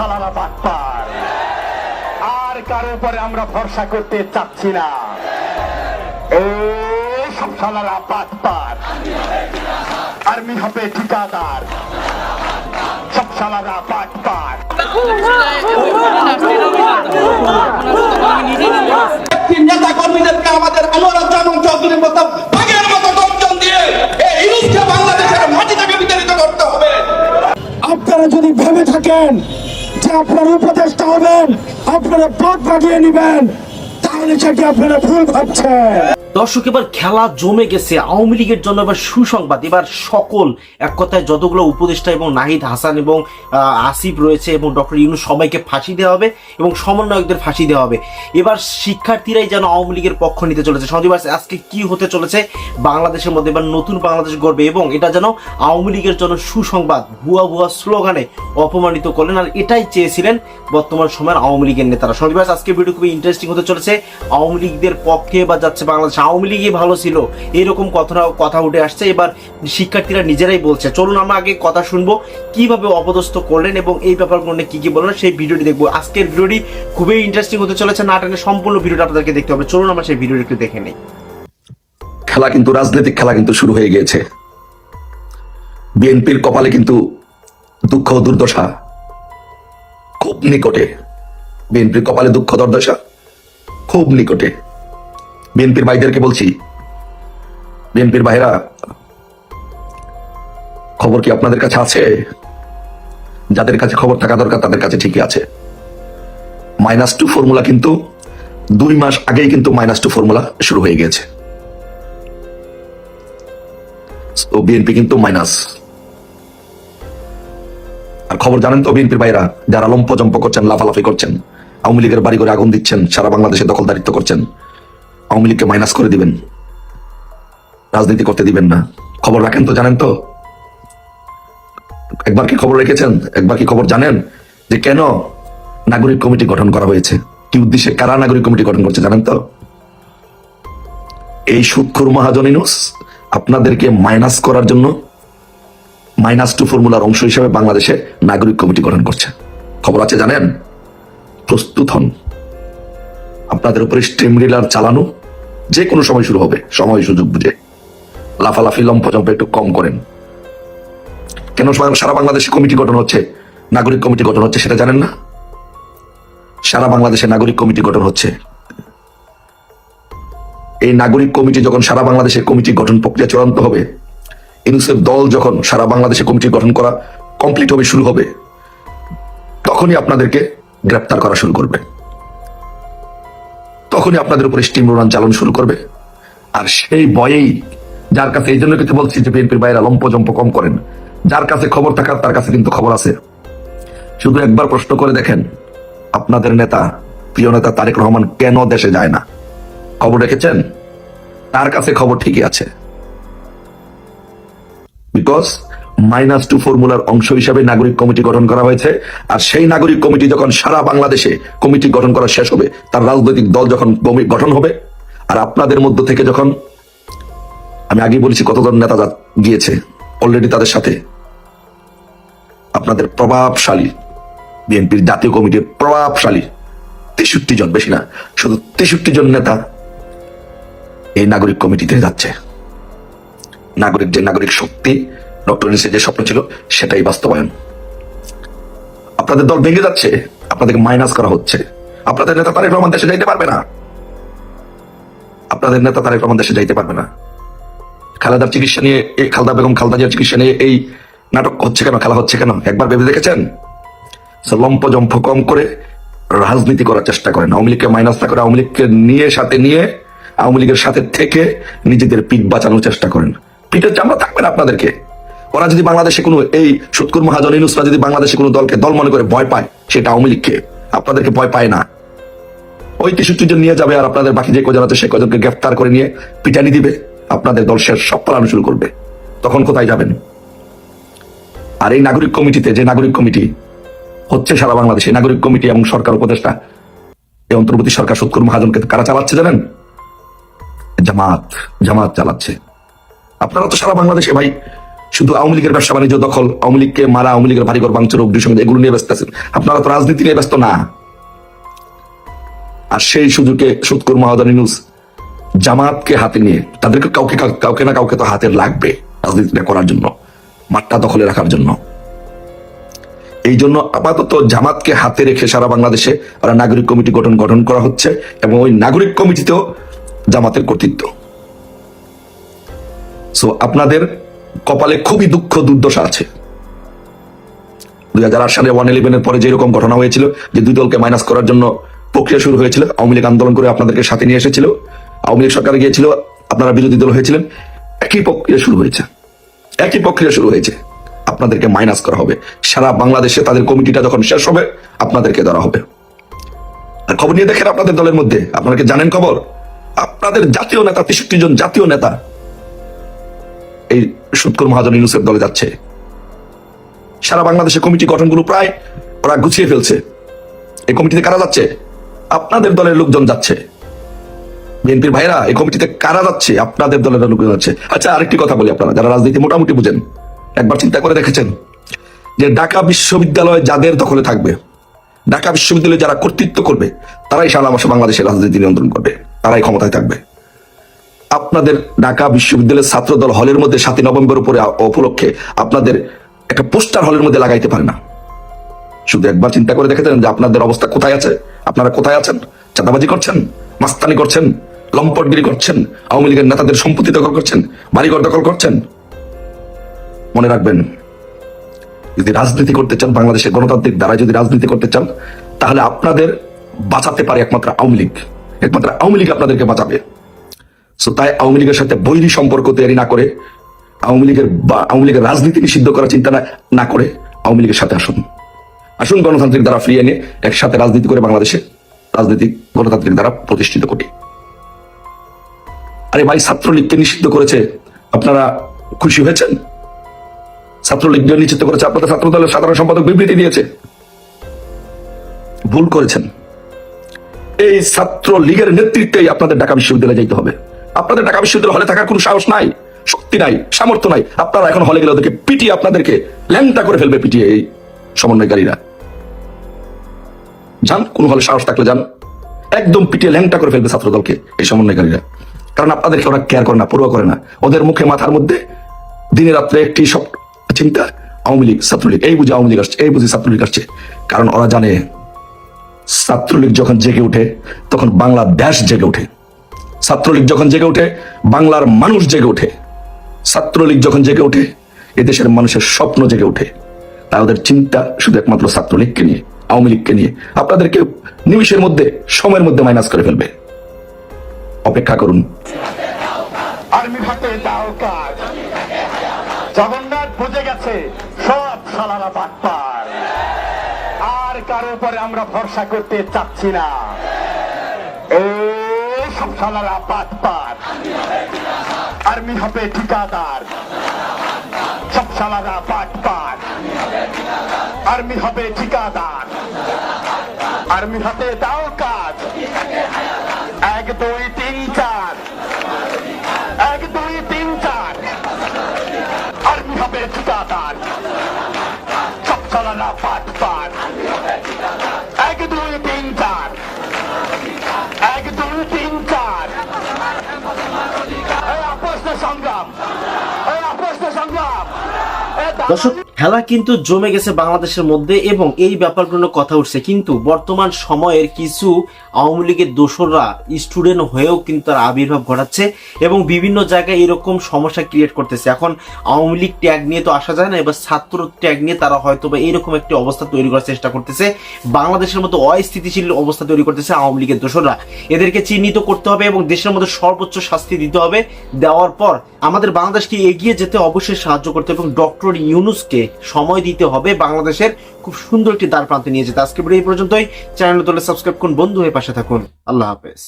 সালারা বাটপার আর কারও উপরে আমরা ভরসা করতে চাচ্ছি না ও সব সালারা বাটপার আর্মি হবে ঠিকাদার সব সালারা বাটপার আপনারা উপদেষ্টা হবেন আপনারা পথ বাগিয়ে নেবেন তাহলে সেটি আপনারা ভুল ভাবছেন। দর্শক, এবার খেলা জমে গেছে। আওয়ামী লীগের জন্য এবার সুসংবাদ। এবার সকল এক কথায় যতগুলো উপদেষ্টা এবং নাহিদ হাসান এবং আসিফ রয়েছে এবং ডক্টর ইউনু সবাইকে ফাঁসি দেওয়া হবে এবং সমন্বয়কদের ফাঁসি দেওয়া হবে। এবার শিক্ষার্থীরাই যেন আওয়ামী লীগের পক্ষ নিতে চলেছে। সন্দীপ আজকে কি হতে চলেছে? বাংলাদেশের মধ্যে এবার নতুন বাংলাদেশ গড়বে এবং এটা যেন আওয়ামী লীগের জন্য সুসংবাদ, ভুয়া ভুয়া স্লোগানে অপমানিত করলেন। আর এটাই চেয়েছিলেন বর্তমান সময়ের আওয়ামী লীগের নেতারা। সন্দীপ আজকে ভিডিও খুবই ইন্টারেস্টিং হতে চলেছে। আওয়ামী লীগদের পক্ষে বা যাচ্ছে বাংলাদেশ। আওয়ামী লীগই ভালো ছিল। এরকম কথা কথা উঠে আসছে। এবার শিক্ষার্থীরা নিজেরাই বলছে। চলুন আমরা আগে কথা শুনব। কীভাবে অপদস্থ করলেন এবং এই ব্যাপারগুলো নিয়ে কি কি বললেন সেই ভিডিওটি দেখব। আজকের ভিডিওটি খুবই ইন্টারেস্টিং হতে চলেছে। না টেনে সম্পূর্ণ ভিডিওটা আপনাদেরকে দেখতে হবে। চলুন আমরা সেই ভিডিওটি একটু দেখে নিই। খেলা কিন্তু, রাজনৈতিক খেলা কিন্তু শুরু হয়ে গিয়েছে। বিএনপির কপালে কিন্তু দুঃখ দুর্দশা খুব নিকটে। বিএনপির কপালে দুঃখ দুর্দশা খুব নিকটে। বিএনপির ভাইদেরকে বলছি, বিএনপির ভাইরা খবর কি আপনাদের কাছে আছে? যাদের কাছে খবর থাকা দরকার, তাদের কাছে ঠিকই আছে। মাইনাস টু ফর্মুলা কিন্তু দুই মাস আগেই কিন্তু মাইনাস টু ফর্মুলা শুরু হয়ে গিয়েছে। তো বিএনপি কিন্তু মাইনাস। আর খবর জানেন তো বিএনপির ভাইরা যারা লম্প জম্প করছেন, লাফালাফি করছেন, আওয়ামী লীগের বাড়ি করে আগুন দিচ্ছেন, সারা বাংলাদেশে দখলদারিত্ব করছেন আওয়ামী লীগকে মাইনাস করে দিবেন। রাজনীতি করতে দিবেন না। খবর রাখেন তো, জানেন তো? একবার কি খবর রেখেছেন? একবার কি খবর জানেন? যে কেন নাগরিক কমিটি গঠন করা হয়েছে? কি উদ্দেশ্যে কারা নাগরিক কমিটি গঠন করছে, জানেন তো? এই সুৎখুর মহাজনিনুস আপনাদেরকে মাইনাস করার জন্য মাইনাস টু ফর্মুলার অংশ হিসেবে বাংলাদেশে নাগরিক কমিটি গঠন করছে। খবর আছে, জানেন? প্রস্তুত হন। আপনাদের উপরে স্ট্রিম রিলার চালানো যে কোনো সময় শুরু হবে, সময়, সুযোগ বুঝে। লাফালাফি লম্ফজম্প একটু কম করেন। কেন সারা বাংলাদেশে কমিটি গঠন হচ্ছে? নাগরিক কমিটি গঠন হচ্ছে সেটা জানেন না? সারা বাংলাদেশে নাগরিক কমিটি গঠন হচ্ছে। এই নাগরিক কমিটি যখন সারা বাংলাদেশে কমিটি গঠন প্রক্রিয়া চূড়ান্ত হবে, ইউনিসেফ দল যখন সারা বাংলাদেশে কমিটি গঠন করা কমপ্লিট হবে, শুরু হবে, তখনই আপনাদেরকে গ্রেপ্তার করা শুরু করবে। তখনই আপনাদের উপরে স্টিম রোনান চালন শুরু করবে। আর সেই ভয়েই যার কাছে এই জন্য কিন্তু বলছি যে বিএনপির বাইরা লম্প জম্প কম করেন। যার কাছে খবর থাকার, তার কাছে কিন্তু খবর আছে। শুধু একবার প্রশ্ন করে দেখেন, আপনাদের নেতা, প্রিয় নেতা তারেক রহমান কেন দেশে যায় না? খবর রেখেছেন? তার কাছে খবর ঠিকই আছে। বিকজ মাইনাস টু ফর্মুলার অংশ হিসাবে নাগরিক কমিটি গঠন করা হয়েছে। আর সেই নাগরিক কমিটি যখন সারা বাংলাদেশে কমিটি গঠন করা শেষ হবে, তার রাজনৈতিক দল যখন গঠন হবে, আর আপনাদের মধ্য থেকে যখন, আমি আগেই বলেছি কতজন নেতা গিয়েছে অলরেডি তাদের সাথে। আপনাদের প্রভাবশালী বিএনপির জাতীয় কমিটির প্রভাবশালী তেষট্টি জন, বেশি না, শুধু তেষট্টি জন নেতা এই নাগরিক কমিটিতে যাচ্ছে। নাগরিক যে নাগরিক শক্তি ডক্টর যে স্বপ্ন ছিল, সেটাই বাস্তবায়ন। আপনাদের দল ভেঙে যাচ্ছে, আপনাদেরকে মাইনাস করা হচ্ছে। আপনাদের নেতা তারেক রহমান দেশে যাইতে পারবে না। আপনাদের নেতা তারেক রহমান দেশে যাইতে পারবে না। খালেদার চিকিৎসা নিয়ে, এই খালদা বেগম খালদা জিয়ার চিকিৎসা নিয়ে এই নাটক হচ্ছে কেন, খেলা হচ্ছে কেন? একবার ভেবে দেখেছেন? লম্প জম্প কম করে রাজনীতি করার চেষ্টা করেন। আওয়ামী লীগকে মাইনাস না করে আওয়ামী লীগকে নিয়ে, সাথে নিয়ে, আওয়ামী লীগের সাথে থেকে নিজেদের পিঠ বাঁচানোর চেষ্টা করেন। পিঠের চামড়া থাকবে না আপনাদেরকে। ওরা যদি বাংলাদেশে কোনো এই সুৎকুর মহাজন ইনুসরা যদি বাংলাদেশে কোনো দলকে দল মনে করে ভয় পায়, সেটা আওয়ামী লীগকে। আপনাদেরকে ভয় পায় না। ওই তেষট্টি জন নিয়ে যাবে আর আপনাদের বাকি যে কজন আছে, সে কজনকে গ্রেফতার করে নিয়ে পিটানি দিবে। আপনাদের দল শেষ, সব পালানো শুরু করবে। তখন কোথায় যাবেন? আর এই নাগরিক কমিটিতে যে নাগরিক কমিটি হচ্ছে সারা বাংলাদেশে নাগরিক কমিটি এবং সরকার উপদেষ্টা, এই অন্তর্বর্তী সরকার সুৎকুর মহাজনকে কারা চালাচ্ছে জানেন? জামাত জামাত চালাচ্ছে। আপনারা তো সারা বাংলাদেশে ভাই শুধু আওয়ামী লীগের ব্যবসা বাণিজ্য দখল, আওয়ামী লীগকে মারা, আওয়ামী লীগের বাড়িঘর ভাঙচুর, অগ্নিসংযোগ, এগুলো নিয়ে ব্যস্ত আছেন। আপনারা তো রাজনীতি নিয়ে ব্যস্ত না। আর সেই সুযোগে সুৎকুর মহাদানী নিউজ জামাতকে হাতে নিয়ে, তাদেরকে কাউকে কাউকে না কাউকে তো হাতে লাগবে রাজনীতিটা করার জন্য, মাঠটা দখলে রাখার জন্য। এই জন্য আপাতত জামাতকে হাতে রেখে সারা বাংলাদেশে ওরা নাগরিক কমিটি গঠন গঠন করা হচ্ছে এবং ওই নাগরিক কমিটিতেও জামাতের কর্তৃত্ব। সো আপনাদের কপালে খুবই দুঃখ, দুর্দশা আছে। দুই হাজার আট সালে ওয়ান ইলেভেনের পরে যেরকম ঘটনা হয়েছিল, যে দুই দলকে মাইনাস করার জন্য প্রক্রিয়া শুরু হয়েছিল, আওয়ামী লীগ আন্দোলন করে আপনাদেরকে সাথে নিয়ে এসেছিল। আওয়ামী লীগ সরকারে গিয়েছিল, আপনারা বিরোধী দল হয়েছিলেন। একই প্রক্রিয়া শুরু হয়েছে। একই প্রক্রিয়া শুরু হয়েছে। আপনাদেরকে মাইনাস করা হবে। সারা বাংলাদেশে তাদের কমিটিটা যখন শেষ হবে, আপনাদেরকে ধরা হবে। আর খবর নিয়ে দেখেন আপনাদের দলের মধ্যে। আপনারা কি জানেন খবর? আপনাদের জাতীয় নেতা, তেষট্টি জন জাতীয় নেতা এই সুৎকর মহাজন ইউনুসেফ দলে যাচ্ছে। সারা বাংলাদেশে কমিটি গঠনগুলো প্রায় ওরা গুছিয়ে ফেলছে। এই কমিটিতে কারা যাচ্ছে? আপনাদের দলের লোকজন যাচ্ছে। বিএনপির ভাইরা এই কমিটিতে কারা যাচ্ছে? আপনাদের দলের লোকজন যাচ্ছে। আচ্ছা আরেকটি কথা বলি আপনারা, যারা রাজনীতি মোটামুটি বুঝেন, একবার চিন্তা করে দেখেছেন যে ঢাকা বিশ্ববিদ্যালয় যাদের দখলে থাকবে, ঢাকা বিশ্ববিদ্যালয়ে যারা কর্তৃত্ব করবে, তারাই সারা বাংলাদেশের রাজনীতি নিয়ন্ত্রণ করবে, তারাই ক্ষমতায় থাকবে। আপনাদের ঢাকা বিশ্ববিদ্যালয়ের ছাত্রদল হলের মধ্যে সাতই নভেম্বর উপরে উপলক্ষে আপনাদের একটা পোস্টার হলের মধ্যে লাগাইতে পারে না। শুধু একবার চিন্তা করে দেখেছেন যে আপনাদের অবস্থা কোথায় আছে? আপনারা কোথায় আছেন? চাঁদাবাজি করছেন? মাস্তানি করছেন? লম্পটগিরি করছেন? আওয়ামী লীগের নেতাদের সম্পত্তি দখল করছেন? বাড়িঘর দখল করছেন? মনে রাখবেন, যদি রাজনীতি করতে চান, বাংলাদেশের গণতান্ত্রিক দ্বারা যদি রাজনীতি করতে চান, তাহলে আপনাদের বাঁচাতে পারে একমাত্র আওয়ামী লীগ। একমাত্র আওয়ামী লীগ আপনাদেরকে বাঁচাবে। সো তাই আওয়ামী লীগের সাথে বৈরী সম্পর্ক তৈরি না করে, আওয়ামী লীগের আওয়ামী লীগের রাজনীতি নিষিদ্ধ করার চিন্তা না- করে আওয়ামী লীগের সাথে আসুন। আসুন গণতান্ত্রিক দ্বারা ফিরিয়ে নিয়ে একসাথে রাজনীতি করে বাংলাদেশে রাজনীতি গণতান্ত্রিক দ্বারা প্রতিষ্ঠিত করি। আরে ভাই, ছাত্রলীগকে নিষিদ্ধ করেছে, আপনারা খুশি হয়েছেন? ছাত্রলীগকে নিষিদ্ধ করেছে, আপনাদের ছাত্র দলের সাধারণ সম্পাদক বিবৃতি দিয়েছে। ভুল করেছেন। এই ছাত্র লীগের নেতৃত্বেই আপনাদের ঢাকা বিশ্ববিদ্যালয়ে যেতে হবে। আপনাদের ঢাকা বিশ্ববিদ্যালয় হলে থাকার কোনো সাহস নাই, শক্তি নাই, সামর্থ্য নাই। আপনারা এখন হলে গেলে ওদেরকে পিটিয়ে আপনাদেরকে ল্যাংটা করে ফেলবে পিটিয়ে এই সমন্বয়কারীরা। যান, কোন হলে সাহস থাকলে যান। একদম পিটিয়ে ল্যাংটা করে ফেলবে ছাত্র দলকে এই সমন্বয়কারীরা। কারণ আপনাদেরকে ওরা কেয়ার করে না পড়ুয়া করে না। ওদের মুখে মাথার মধ্যে দিনে রাত্রে একটি সব চিন্তা, আওয়ামী লীগ, ছাত্রলীগ। এই বুঝে আওয়ামী লীগ আসছে, এই বুঝে ছাত্রলীগ আসছে। কারণ ওরা জানে, ছাত্রলীগ যখন জেগে ওঠে, তখন বাংলাদেশ জেগে ওঠে। ছাত্রলীগ যখন জেগে ওঠে, বাংলার মানুষ জেগে ওঠে। ছাত্রলীগ যখন জেগে ওঠে, এদেশের মানুষের স্বপ্ন জেগে ওঠে। তাই ওদের চিন্তা শুধু একমাত্র ছাত্রলীগকে নিয়ে, আওয়ামী লীগকে নিয়ে। আপনাদেরকে নিমিষের মধ্যে, সময়ের মধ্যে মাইনাস করে ফেলবে। অপেক্ষা করুন। জগন্নাথ বুঝে গেছে, সব সালারা বাটপার আর কারও উপরে আমরা ভরসা করতে চাচ্ছি না। এই সব সালারা বাটপার আর্মি হবে ঠিকাদার সব সালারা বাটপার আর্মি হবে ঠিকাদার আর্মি হাতে দাও কাজ এক দুই তিন চার এক দুই তিন চার আর্মি হবে ঠিকাদার সব চালানা পাট পাট এক দুই তিন চার এক দুই তিন দর্শক, খেলা কিন্তু জমে গেছে বাংলাদেশের মধ্যে এবং এই ব্যাপারগুলো কথা উঠছে। কিন্তু বর্তমান সময়ের কিছু আওয়ামী লীগের দোসররা, স্টুডেন্ট হয়েও কিন্তু তারা আবির্ভাব ঘটাচ্ছে এবং বিভিন্ন জায়গায় এরকম সমস্যা ক্রিয়েট করতেছে। এখন আওয়ামী লীগ ট্যাগ নিয়ে তো আসা যায় না, এবার ছাত্র ট্যাগ নিয়ে তারা হয়তো বা এরকম একটি অবস্থা তৈরি করার চেষ্টা করতেছে। বাংলাদেশের মতো অস্থিতিশীল অবস্থা তৈরি করতেছে আওয়ামী লীগের দোসররা। এদেরকে চিহ্নিত করতে হবে এবং দেশের মধ্যে সর্বোচ্চ শাস্তি দিতে হবে। দেওয়ার পর আমাদের বাংলাদেশকে এগিয়ে যেতে অবশ্যই সাহায্য করতে হবে এবং ডক্টর ইউনুসকে সময় দিতে হবে। বাংলাদেশের খুব সুন্দর একটি দ্বার প্রান্তে নিয়ে যেতে। আজকে এই পর্যন্তই। চ্যানেল তোলে সাবস্ক্রাইব করুন। বন্ধু হয়ে পাশে থাকুন। আল্লাহ হাফেজ।